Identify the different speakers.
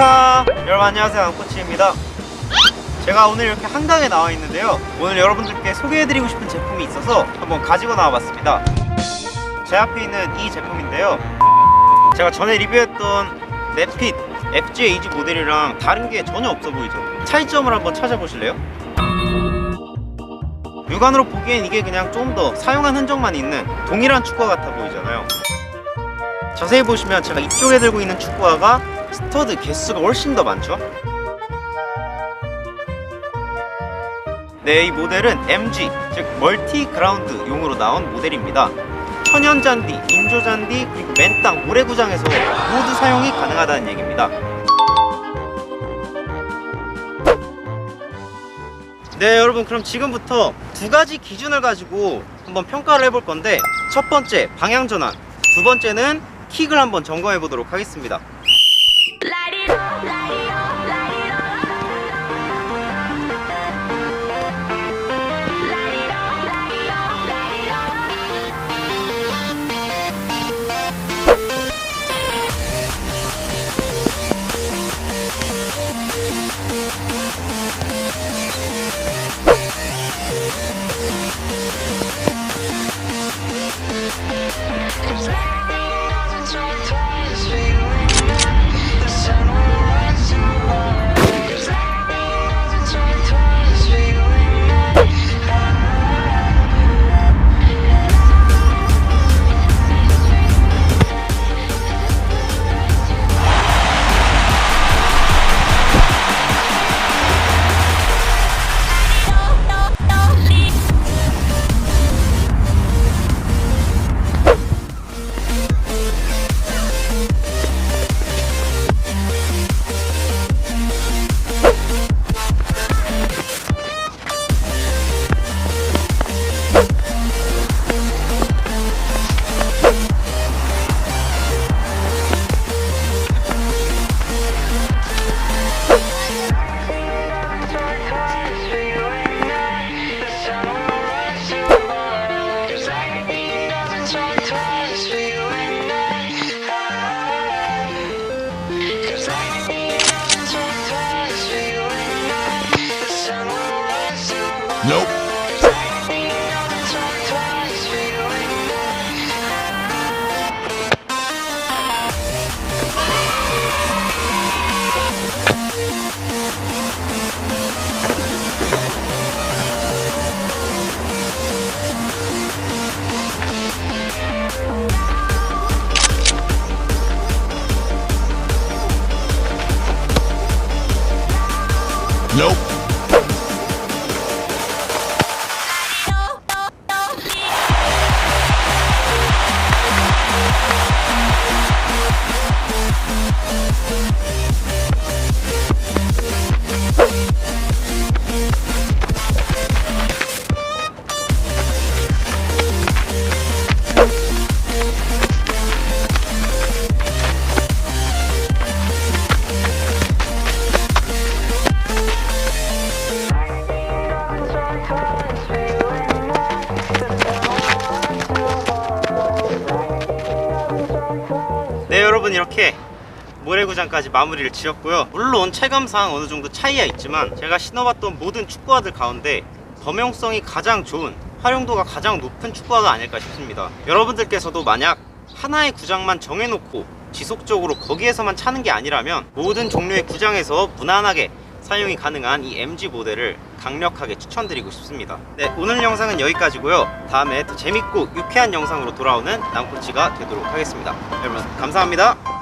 Speaker 1: 모카 여러분 안녕하세요. 안코치입니다. 제가 오늘 이렇게 한강에 나와 있는데요. 오늘 여러분들께 소개해드리고 싶은 제품이 있어서 한번 가지고 나와봤습니다. 제 앞에 있는 이 제품인데요. 제가 전에 리뷰했던 넷핏 FG-AG 모델이랑 다른 게 전혀 없어 보이죠? 차이점을 한번 찾아보실래요? 육안으로 보기엔 이게 그냥 좀 더 사용한 흔적만 있는 동일한 축구화 같아 보이잖아요. 자세히 보시면 제가 이쪽에 들고 있는 축구화가 스터드 개수가 훨씬 더 많죠? 네, 이 모델은 MG, 즉 멀티 그라운드 용으로 나온 모델입니다. 천연 잔디, 인조 잔디, 그리고 맨땅, 모래구장에서 모두 사용이 가능하다는 얘기입니다. 네 여러분 그럼 지금부터 두 가지 기준을 가지고 한번 평가를 해볼 건데 첫 번째 방향 전환 두 번째는 킥을 한번 점검해 보도록 하겠습니다
Speaker 2: Thank you.
Speaker 3: Nope. Nope.
Speaker 1: 여러분 이렇게 모래구장까지 마무리를 지었고요. 물론 체감상 어느 정도 차이가 있지만 제가 신어봤던 모든 축구화들 가운데 범용성이 가장 좋은 활용도가 가장 높은 축구화가 아닐까 싶습니다. 여러분들께서도 만약 하나의 구장만 정해놓고 지속적으로 거기에서만 차는 게 아니라면 모든 종류의 구장에서 무난하게 사용이 가능한 이 MG 모델을 강력하게 추천드리고 싶습니다. 네, 오늘 영상은 여기까지고요. 다음에 더 재밌고 유쾌한 영상으로 돌아오는 남코치가 되도록 하겠습니다. 여러분 감사합니다.